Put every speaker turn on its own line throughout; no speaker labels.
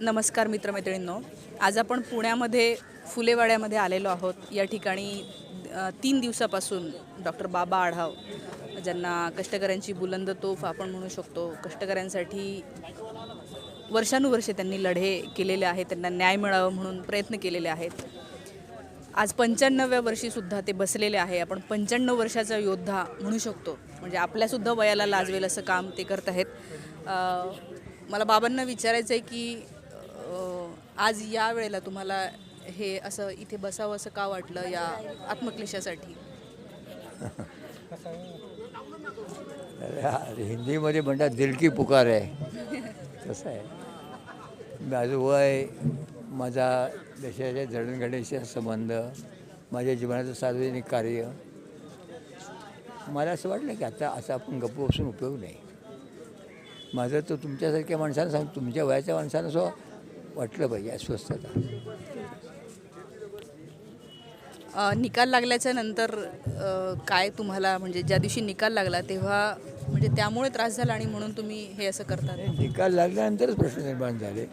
नमस्कार मित्रमैत्रिणींनो. आज आपण पुण्यामध्ये फुलेवाड्यामध्ये आलेलो आहोत. या ठिकाणी तीन दिवसापासून डॉक्टर बाबा आढाव ज्यांना कष्टकऱ्यांची बुलंद तोफ आपण म्हणू शकतो कष्टकऱ्यांसाठी वर्षानुवर्षे त्यांनी लढे केलेले आहेत त्यांना न्याय मिळावं म्हणून प्रयत्न केलेले आहेत. आज पंच्याण्णव्या वर्षीसुद्धा ते बसलेले आहे. आपण पंच्याण्णव वर्षाचा योद्धा म्हणू शकतो. म्हणजे आपल्यासुद्धा वयाला लाजवेल असं काम ते करत आहेत. मला बाबांना विचारायचं आहे की आज या वेळेला तुम्हाला हे असं इथे बसावं असं का वाटलं या आत्मक्लेशासाठी?
अरे हिंदीमध्ये म्हणतात दिलकी पुकार आहे तसं आहे. माझं वय माझा देशाच्या जडणघडणीशी संबंध माझ्या जीवनाचं सार्वजनिक कार्य मला असं वाटलं की आता असं आपण गप्प बसून उपयोग नाही. माझं तर तुमच्यासारख्या माणसानं सांग तुमच्या वयाच्या माणसानं असं वाटलं पाहिजे अस्वस्थता.
निकाल लागल्याच्या नंतर काय तुम्हाला म्हणजे ज्या दिवशी निकाल लागला तेव्हा म्हणजे त्यामुळे त्रास झाला आणि म्हणून तुम्ही हे असं करतात?
निकाल लागल्यानंतरच प्रश्न निर्माण झाले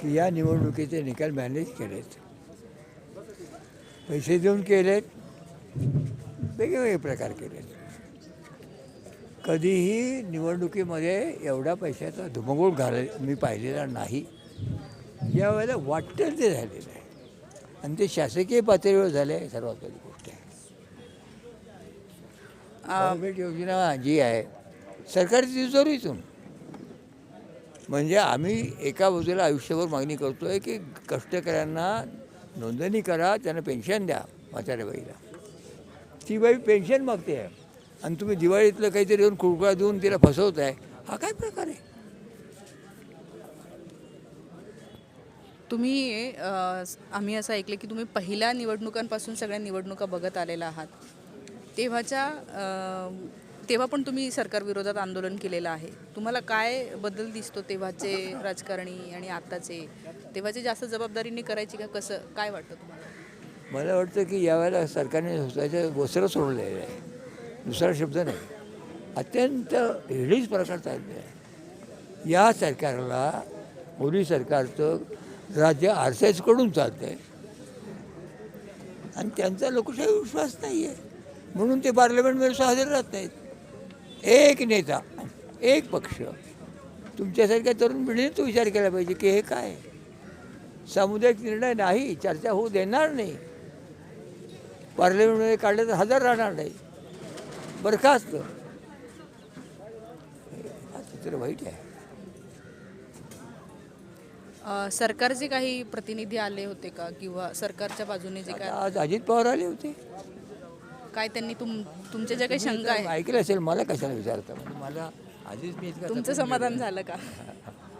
की या निवडणुकीचे निकाल मॅनेज केलेत. पैसे देऊन केलेत वेगवेगळे प्रकार केलेत. कधीही निवडणुकीमध्ये एवढा पैशाचा धुमगोळ घाल मी पाहिलेला नाही. यावेळेला वाटेल ते झालेलं आहे आणि ते शासकीय पातळीवर झाले आहे सर्वात पहिली गोष्ट. आहे गव्हर्मेंट योजना जी आहे सरकारी तिजोरीतून म्हणजे आम्ही एका बाजूला आयुष्यभर मागणी करतो आहे की कष्टकऱ्यांना नोंदणी करा त्यांना पेन्शन द्या म्हाताऱ्या बाईला ती बाई पेन्शन मागते आहे. आणि तुम्ही दिवाळीतलं काहीतरी येऊन कुळकुळा देऊन तिला फसवत आहे हा काय प्रकार आहे?
तुम्ही आम्ही असं ऐकलं की तुम्ही पहिल्या निवडणुकांपासून सगळ्या निवडणुका बघत आलेला आहात. तेव्हाच्या तेव्हा पण तुम्ही सरकारविरोधात आंदोलन केलेलं आहे. तुम्हाला काय बदल दिसतो तेव्हाचे राजकारणी आणि आत्ताचे तेव्हाचे जास्त जबाबदारीने करायची का कसं? काय वाटतं तुम्हाला?
मला वाटतं की यावेळेला सरकारने स्वतःच्या गोसरं सोडलेलं आहे दुसरा शब्द नाही. अत्यंत हिडीच प्रकार चालले. आहे या सरकारला मोदी सरकारचं राज्य आर सी एसकडून चालतं आहे आणि त्यांचा लोकशाही विश्वास नाही आहे म्हणून ते पार्लमेंटमध्ये हजर राहत नाहीत. एक नेता एक पक्ष तुमच्यासारख्या तरुण पिढीने तो विचार केला पाहिजे की हे काय? सामुदायिक निर्णय नाही चर्चा होऊ देणार नाही. पार्लमेंटमध्ये काढलं तर हजर राहणार नाही. बरखास्त. हा चित्र वाईट आहे.
सरकारचे काही प्रतिनिधी आले होते का? किंवा सरकारच्या बाजूने जे काय
आज अजित पवार आले होते.
काय त्यांनी तुम तुमच्या ज्या काही शंका आहे?
ऐकलं असेल मला कशाला विचारता? म्हणजे मला आधीच मी इतका
तुमचं समाधान झालं का?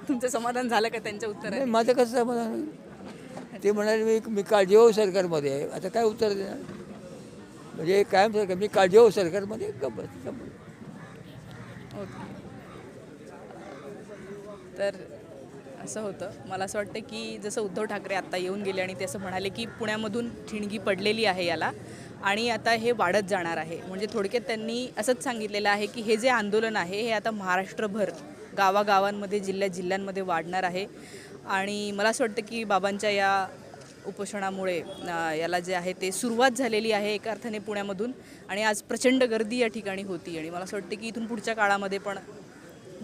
तुमचं समाधान झालं का त्यांच्या उत्तराने?
नाही माझं कसं समाधान होईल? ते म्हणाले मी मी काळजीभाऊ सरकारमध्ये आहे. आता काय उत्तर देणार? म्हणजे कायम सरकार मी काळजीभाऊ सरकारमध्ये गप्प बस.
ओके. तर असं होतं. मला असं वाटतं की जसं उद्धव ठाकरे आत्ता येऊन गेले आणि ते असं म्हणाले की पुण्यामधून ठिणगी पडलेली आहे याला आणि आता हे वाढत जाणार आहे. म्हणजे थोडक्यात त्यांनी असंच सांगितलेलं आहे की हे जे आंदोलन आहे हे आता महाराष्ट्रभर गावागावांमध्ये जिल्ह्या जिल्ह्यांमध्ये वाढणार आहे. आणि मला असं वाटतं की बाबांच्या या उपोषणामुळे याला जे आहे ते सुरुवात झालेली आहे एका अर्थाने पुण्यामधून आणि आज प्रचंड गर्दी या ठिकाणी होती. आणि मला असं वाटतं की इथून पुढच्या काळामध्ये पण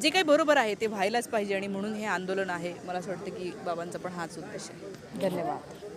जे काही बरोबर आहे ते व्हायलाच पाहिजे आणि म्हणून हे आंदोलन आहे. मला असं वाटतं की बाबांचा पण हाच उद्देश आहे. धन्यवाद.